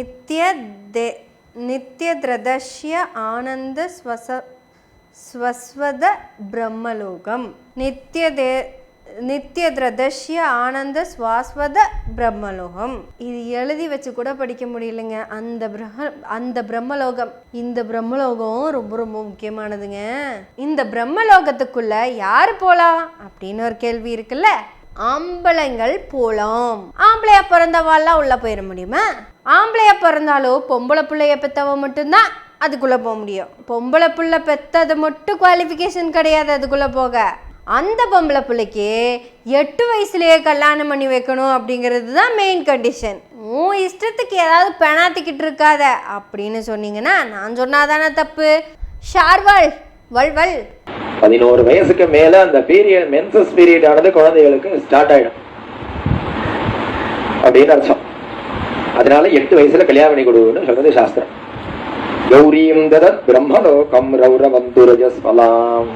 நித்ய தே ஆனந்த ஸ்வச ஸ்வஸ்வத பிரம்மலோகம். நித்யதே நித்யத்ரதஷ்ய ஆனந்த ஸ்வாஸ்வத பிரம்மலோகம். இது எழுதி வச்சு கூட படிக்க முடியலைங்க. அந்த பிரம்ம அந்த பிரம்மலோகம். இந்த பிரம்மலோகம் ரொம்ப ரொம்ப முக்கியமானதுங்க. இந்த பிரம்மலோகத்துக்குள்ள யார் போலாம் அப்படின்னு ஒரு கேள்வி இருக்குல்ல? ஆம்பளைங்கள் போலாம். ஆம்பளையா பிறந்தவாள்லாம் உள்ள போயிட முடியுமா? ஆம்பளையா பிறந்தாலும் பொம்பளை பிள்ளைய பெற்றவ மட்டும்தான் அதுக்குள்ளே போக முடியும். பொம்பளை பிள்ளை பெற்றது மட்டும் குவாலிஃபிகேஷன் கிடையாது அதுக்குள்ளே போக. அந்த பொம்பளை பிள்ளைக்கு எட்டு வயசுலேயே கல்யாணம் பண்ணி வைக்கணும் அப்படிங்கிறது தான் மெயின் கண்டிஷன் உன் இஷ்டத்துக்கு ஏதாவது பெணாத்திக்கிட்டு இருக்காத அப்படின்னு சொன்னீங்கன்னா நான் சொன்னாதானே தப்பு? ஷார்வல் வல்வல் பதினோரு வயசுக்கு மேல அந்த பீரியட் மென்சஸ் பீரியட் ஆனது குழந்தைகளுக்கு ஸ்டார்ட் ஆயிடும். அப்படின்னு அர்த்தம். அதனால எட்டு வயசுல கல்யாணம் பண்ணி கொடுன்னு சொல்றது சாஸ்திரம். கௌரியம் ததத் பிரம்மலோகம் ரௌரவந்துரஜஸ்வலாம்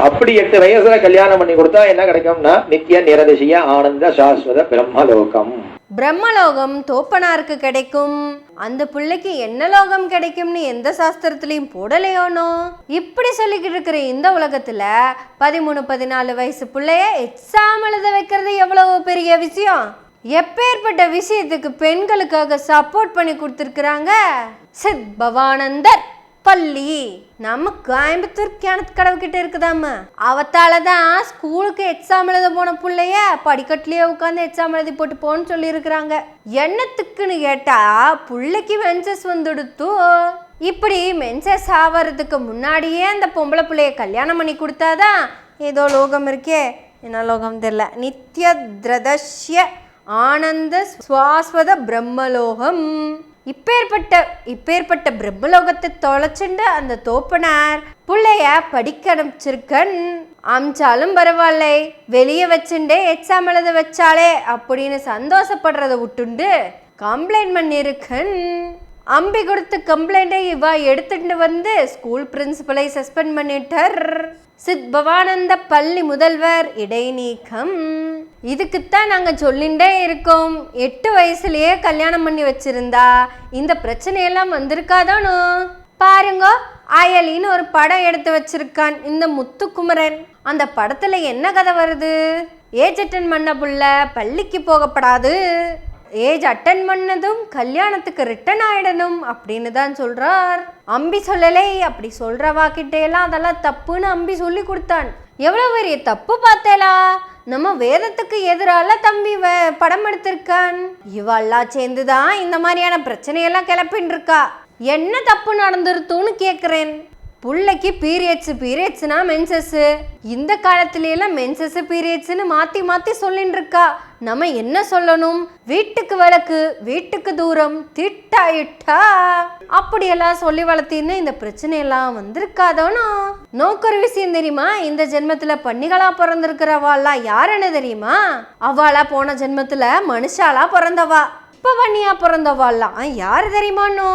அப்படி எட்டு வயசுல கல்யாணம் பண்ணி கொடுத்தா என்ன கிடைக்கும்னா நித்திய நிரதிசிய ஆனந்த சாஸ்வத பிரம்மலோகம். பிரம்மலோகம் தோப்பனாருக்கு கிடைக்கும். அந்த பிள்ளைக்கு என்ன லோகம் கிடைக்கும்னு எந்த சாஸ்திரத்திலையும் போடலையோனோ இப்படி சொல்லிக்கிட்டு இருக்கிற இந்த உலகத்துல பதிமூணு பதினாலு வயசு பிள்ளைய எக்ஸாம் எழுத வைக்கிறது எவ்வளவு பெரிய விஷயம்? எப்பேற்பட்ட விஷயத்துக்கு பெண்களுக்காக சப்போர்ட் பண்ணி கொடுத்துருக்குறாங்க? சித் பவானந்தர் பள்ளி. நம்ம கோயம்புத்தூர் கிணத்து கடவு கிட்ட இருக்குதாம்மா அவத்தால தான் ஸ்கூலுக்கு எக்ஸாம் எழுத போன பிள்ளைய படிக்கட்டுலயே உட்காந்து எக்ஸாம் எழுதி போட்டு போன்னு சொல்லியிருக்கிறாங்க. என்னத்துக்குன்னு கேட்டா பிள்ளைக்கு மென்சஸ் வந்துடுத்து. இப்படி மென்சஸ் ஆவறதுக்கு முன்னாடியே அந்த பொம்பளை பிள்ளைய கல்யாணம் பண்ணி கொடுத்தாதான் ஏதோ லோகம் இருக்கே. என்ன லோகம் தெரியல. நித்ய திரதஷ்ய ஆனந்த சுவாஸ்வத பிரம்மலோகம். இப்பேற்பட்ட இப்பேற்பட்ட பிரம்மலோகத்தை தொலைச்சுண்டு அந்த தோப்பனார் பிள்ளைய படிக்க அனுப்பிச்சிருக்கன் அமிச்சாலும் பரவாயில்லை வெளியே வச்சுண்டே எக்ஸாம் எழுத வச்சாலே அப்படின்னு சந்தோஷப்படுறத விட்டுண்டு கம்ப்ளைண்ட் பண்ணியிருக்கன். அம்பி கொடுத்த கம்ப்ளைண்ட்டை இவா எடுத்துட்டு வந்து ஸ்கூல் பிரின்சிபலை சஸ்பெண்ட் பண்ணிட்டார். சித் பவானந்த பள்ளி முதல்வர் இடைநீக்கம். இதுக்குத்தான் நாங்கள் சொல்லிண்டே இருக்கோம். எட்டு வயசுலயே கல்யாணம் பண்ணி வச்சிருந்தா இந்த பிரச்சனையெல்லாம் வந்திருக்காதானோ? பாருங்க அயலின்னு ஒரு படம் எடுத்து வச்சிருக்கான் இந்த முத்துக்குமரன். அந்த படத்துல என்ன கதை வருது? ஏஜ் அட்டன் புள்ள பள்ளிக்கு போகப்படாது. ஏஜ் அட்டன் பண்ணதும் கல்யாணத்துக்கு ரிட்டர்ன் ஆயிடணும் அப்படின்னு தான் சொல்றார். அம்பி சொல்லலை அப்படி சொல்றவா கிட்டேலாம் அதெல்லாம் தப்புன்னு அம்பி சொல்லி கொடுத்தான். எவ்வளோ பெரிய தப்பு பார்த்தேலா? நம்ம வேதத்துக்கு எதிரால தம்பி வ- படம் எடுத்திருக்கான். இவெல்லாம் சேர்ந்துதான் இந்த மாதிரியான பிரச்சனையெல்லாம் கிளப்பின்னு இருக்கா என்ன தப்பு நடந்துருத்துன்னு கேட்குறேன் புள்ளைக்கு பீரியட்ஸ் பீரியட்ஸ்னா மென்சஸ்ஸு இந்த காலத்திலேலாம் மென்சஸ்ஸு பீரியட்ஸ்னு மாற்றி மாற்றி சொல்லின்னு இருக்கா நம்ம என்ன சொல்லணும்? வீட்டுக்கு விளக்கு வீட்டுக்கு தூரம் திட்டாயிட்டா? அப்படியெல்லாம் சொல்லி வளர்த்தின்னு இந்த பிரச்சனை எல்லாம் வந்திருக்காதோனோ விஷயம் தெரியுமா? இந்த ஜென்மத்துல பண்ணிகளா பிறந்திருக்கிறவாள்லாம் யாருன்னு தெரியுமா? அவளா போன ஜென்மத்துல மனுஷாலா பிறந்தவா. இப்ப பண்ணியா பிறந்தவாள்லாம் யாரு தெரியுமானோ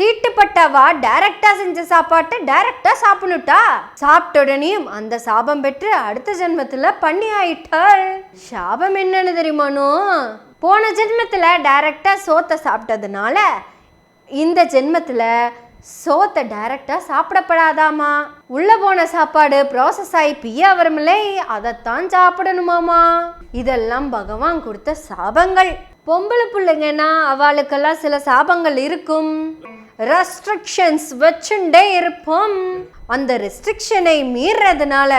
தீட்டுப்பட்டவா டைரக்டா செஞ்ச சாப்பாட்டை டைரக்டா சாப்பிடணுட்டா? சாப்பிட்ட உடனேயும் அந்த சாபம் பெற்று அடுத்த ஜென்மத்துல பண்ணி ஆயிட்டாள். சாபம் என்னன்னு தெரியுமானோ போன ஜென்மத்துல டைரக்டா சோத்தை சாப்பிட்டதுனால இந்த ஜென்மத்துல சோத்தை டைரக்டா சாப்பிடப்படாதாமா? உள்ள போன சாப்பாடு ப்ராசஸ் ஆகி பியா வரும்லே அதைத்தான் சாப்பிடணுமாமா? இதெல்லாம் பகவான் கொடுத்த சாபங்கள். பொம்பளை பிள்ளைங்கன்னா அவளுக்கெல்லாம் சில சாபங்கள் இருக்கும். ரெஸ்ட்ரிக்ஷன்ஸ் வச்சுட்டே இருப்போம். அந்த ரெஸ்ட்ரிக்ஷனை மீறதுனால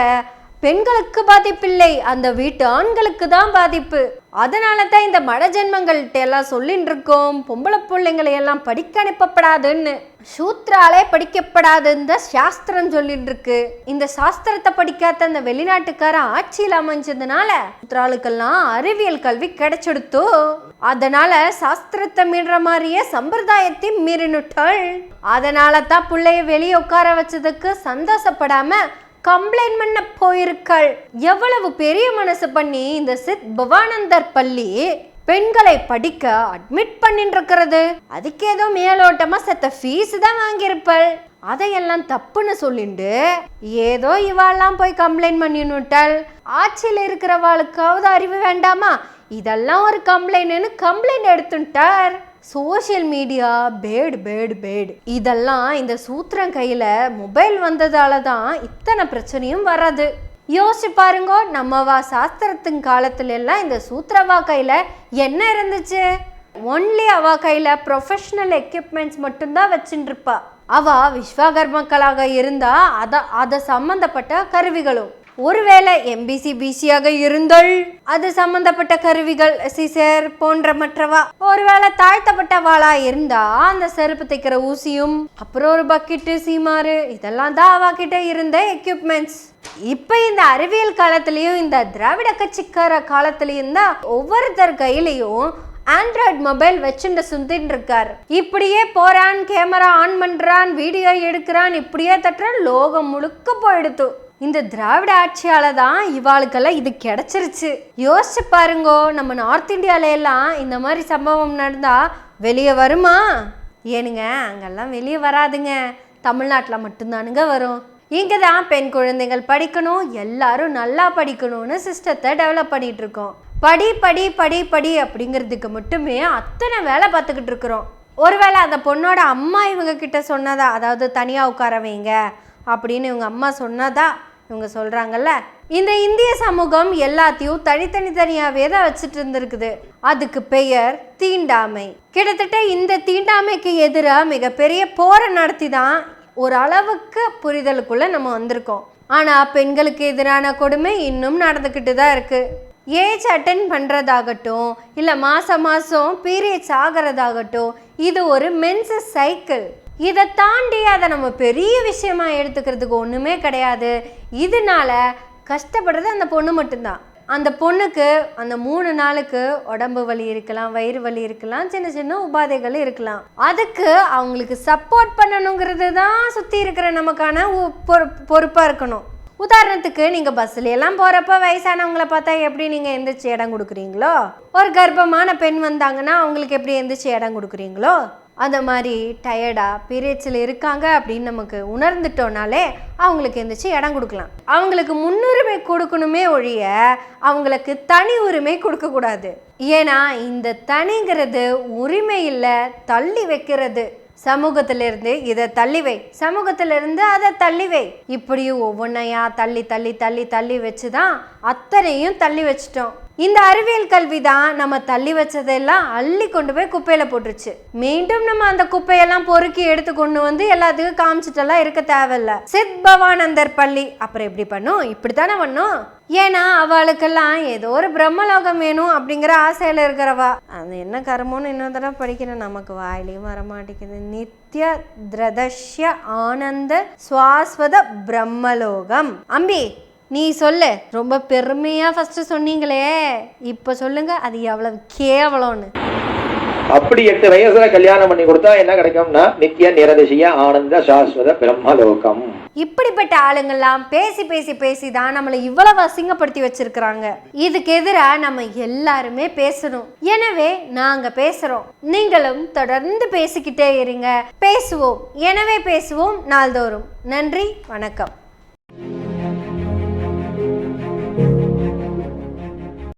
பெண்களுக்கு பாதிப்பில்லை அந்த வீட்டு ஆண்களுக்கு தான் பாதிப்பு. அதனால தான் இந்த மழை ஜென்மங்கள்கிட்ட எல்லாம் சொல்லின்னு இருக்கோம் பொம்பளை பிள்ளைங்களை எல்லாம் படிக்க அனுப்பப்படாதுன்னு. சூத்ராலே படிக்கப்படாதுன்னு தான் சாஸ்திரம் சொல்லிட்டு இருக்கு இந்த சாஸ்திரத்தை படிக்காத அந்த வெளிநாட்டுக்கார ஆட்சியில் அமைஞ்சதுனால சூத்ராளுக்கெல்லாம் அறிவியல் கல்வி கிடைச்செடுத்தோ. அதனால சாஸ்திரத்தை மீற மாதிரியே சம்பிரதாயத்தை மீறினுட்டாள். அதனால தான் பிள்ளைய வெளியே உட்கார வச்சதுக்கு சந்தோஷப்படாம கம்ப்ளைண்ட் பண்ண போயிருக்கள். எவ்வளவு பெரிய மனசு பண்ணி இந்த சித் பவானந்தர் பள்ளி பெண்களை படிக்க அட்மிட் பண்ணிட்டு இருக்கிறது அதுக்கு ஏதோ மேலோட்டமா செத்த ஃபீஸ் தான் வாங்கியிருப்பள். அதையெல்லாம் தப்புன்னு சொல்லிண்டு ஏதோ இவாள்லாம் போய் கம்ப்ளைண்ட் பண்ணினுட்டாள் ஆட்சியில் இருக்கிறவாளுக்காவது அறிவு வேண்டாமா? இதெல்லாம் ஒரு கம்ப்ளைண்ட்னு கம்ப்ளைண்ட் எடுத்துட்டார் social media bad bad bad. இதெல்லாம் இந்த சூத்திரம் கையில் மொபைல் வந்ததால தான் இத்தனை பிரச்சனையும் வர்றது. யோசிச்சு பாருங்க நம்மவா சாஸ்திரத்தின் காலத்துல எல்லாம் இந்த சூத்திரவா கையில் என்ன இருந்துச்சு? ஒன்லி அவ கையில் ப்ரொஃபஷ்னல் எக்யூப்மெண்ட்ஸ் மட்டும்தான் வச்சுட்டு இருப்பா அவ விஸ்வகர்மக்களாக இருந்தா அதை அதை சம்மந்தப்பட்ட கருவிகளும். ஒருவேளை எம்பிசி பிசியாக இருந்தால் அது சம்பந்தப்பட்ட கருவிகள் சிசர் போன்ற மற்றவா? ஒருவேளை தாழ்த்தப்பட்டவாளா இருந்தா அந்த செருப்பு தைக்கிற ஊசியும் அப்புறம் ஒரு பக்கெட்டு சீமாறு இதெல்லாம் தான் அவா கிட்ட இருந்த எக்யூப்மெண்ட்ஸ் இப்ப இந்த அறிவியல் காலத்திலயும் இந்த திராவிட கட்சிக்கார காலத்திலயும் தான் ஒவ்வொருத்தர் கையிலையும் ஆண்ட்ராய்டு மொபைல் வச்சுட்டு சுந்தின்னு இருக்கார் இப்படியே போறான் கேமரா ஆன் பண்றான் வீடியோ எடுக்கிறான் இப்படியே தட்டுறான் லோகம் முழுக்க போயிடுத்து. இந்த திராவிட ஆட்சியால தான் இவாளுக்கெல்லாம் இது கிடைச்சிருச்சு. யோசிச்சு பாருங்கோ நம்ம நார்த் இந்தியால எல்லாம் இந்த மாதிரி சம்பவம் நடந்தா வெளியே வருமா? ஏனுங்க அங்கெல்லாம் வெளியே வராதுங்க. தமிழ்நாட்டில் மட்டும்தானுங்க வரும். இங்கே தான் பெண் குழந்தைகள் படிக்கணும் எல்லாரும் நல்லா படிக்கணும்னு சிஸ்டத்தை டெவலப் பண்ணிட்டு இருக்கோம். படி படி படி படி அப்படிங்கிறதுக்கு மட்டுமே அத்தனை வேலை பார்த்துக்கிட்டு இருக்கிறோம். ஒருவேளை அந்த பொண்ணோட அம்மா இவங்க கிட்ட சொன்னதா? அதாவது தனியாக உட்கார வைங்க அப்படின்னு இவங்க அம்மா சொன்னதா? இவங்க சொல்கிறாங்கல்ல இந்த இந்திய சமூகம் எல்லாத்தையும் தனித்தனி தனியாகவே தான் வச்சுட்டு இருந்திருக்குது. அதுக்கு பெயர் தீண்டாமை. கிட்டத்தட்ட இந்த தீண்டாமைக்கு எதிராக மிகப்பெரிய போரை நடத்தி தான் ஒரு அளவுக்கு புரிதலுக்குள்ளே நம்ம வந்திருக்கோம். ஆனால் பெண்களுக்கு எதிரான கொடுமை இன்னும் நடந்துக்கிட்டு தான் இருக்குது ஏஜ் அட்டன் பண்ணுறதாகட்டும் இல்லை மாதம் மாதம் பீரியட்ஸ் ஆகிறதாகட்டும் இது ஒரு மென்சஸ் சைக்கிள் இதை தாண்டி அதை நம்ம பெரிய விஷயமா எடுத்துக்கிறதுக்கு ஒன்றுமே கிடையாது. இதனால கஷ்டப்படுறது அந்த பொண்ணு மட்டும்தான். அந்த பொண்ணுக்கு அந்த மூணு நாளுக்கு உடம்பு வலி இருக்கலாம் வயிறு வலி இருக்கலாம் சின்ன சின்ன உபாதைகள் இருக்கலாம். அதுக்கு அவங்களுக்கு சப்போர்ட் பண்ணணுங்கிறது தான் சுற்றி இருக்கிற நமக்கான உ- பொறு- இருக்கணும். உதாரணத்துக்கு நீங்கள் பஸ்ல எல்லாம் போகிறப்ப வயசானவங்கள பார்த்தா எப்படி நீங்கள் எந்திரிச்சு இடம் கொடுக்குறீங்களோ? ஒரு கர்ப்பமான பெண் வந்தாங்கன்னா அவங்களுக்கு எப்படி எந்திரிச்சு இடம் கொடுக்குறீங்களோ? அந்த மாதிரி டயர்டாக பீரியட்ஸில் இருக்காங்க அப்படின்னு நமக்கு உணர்ந்துட்டோனாலே அவங்களுக்கு எந்திரிச்சு இடம் கொடுக்கலாம். அவங்களுக்கு முன்னுரிமை கொடுக்கணுமே ஒழிய அவங்களுக்கு தனி உரிமை கொடுக்கக்கூடாது. ஏன்னா இந்த தனிங்கிறது உரிமை இல்லை தள்ளி வைக்கிறது. சமூகத்திலிருந்து இதை தள்ளி வை. சமூகத்திலிருந்து அதை தள்ளி வை. இப்படியும் ஒவ்வொன்றையா தள்ளி தள்ளி தள்ளி தள்ளி வச்சு தான் அத்தனையும் தள்ளி வச்சிட்டோம். இந்த அறிவியல் கல்வி தான் நம்ம தள்ளி வச்சதெல்லாம் அள்ளி கொண்டு போய் குப்பையில போட்டுருச்சு. மீண்டும் நம்ம அந்த குப்பையெல்லாம் பொறுக்கி எடுத்து கொண்டு வந்து எல்லாத்துக்கும் காமிச்சிட்டெல்லாம் இருக்க தேவையில்ல. சித் பவானந்தர் பள்ளி. அப்புறம் எப்படி பண்ணும்? இப்படித்தானே பண்ணும்? ஏன்னா அவளுக்கெல்லாம் ஏதோ ஒரு பிரம்மலோகம் வேணும் அப்படிங்கிற ஆசையில இருக்கிறவா. அது என்ன கருமோன்னு இன்னொரு தடவை படிக்கிறேன். நமக்கு வாயிலையும் வர மாட்டேங்குது. நித்ய திரதஷ்ய ஆனந்த சுவாஸ்வத பிரம்மலோகம். அம்பி நீ சொல்லு. ரொம்ப பெருமையா ஃபர்ஸ்ட் சொன்னீங்களே. இப்ப சொல்லுங்க அது எவ்வளவு கேவலம்னு. அப்படி எட்டு வயசுல கல்யாணம் பண்ணி கொடுத்தா என்ன கிடைக்கும்னா நித்திய நிரதிசிய ஆனந்த சாஸ்வத பிரம்மலோகம். இப்படிப்பட்ட ஆளுங்கெல்லாம் பேசி பேசி பேசி தான் நம்மளை இவ்வளவு அசிங்கப்படுத்தி வச்சிருக்கிறாங்க. இதுக்கு எதிராக நம்ம எல்லாருமே பேசணும். எனவே நாங்க பேசுறோம். நீங்களும் தொடர்ந்து பேசிக்கிட்டே இருங்க. பேசுவோம். எனவே பேசுவோம் நாள்தோறும். நன்றி வணக்கம்.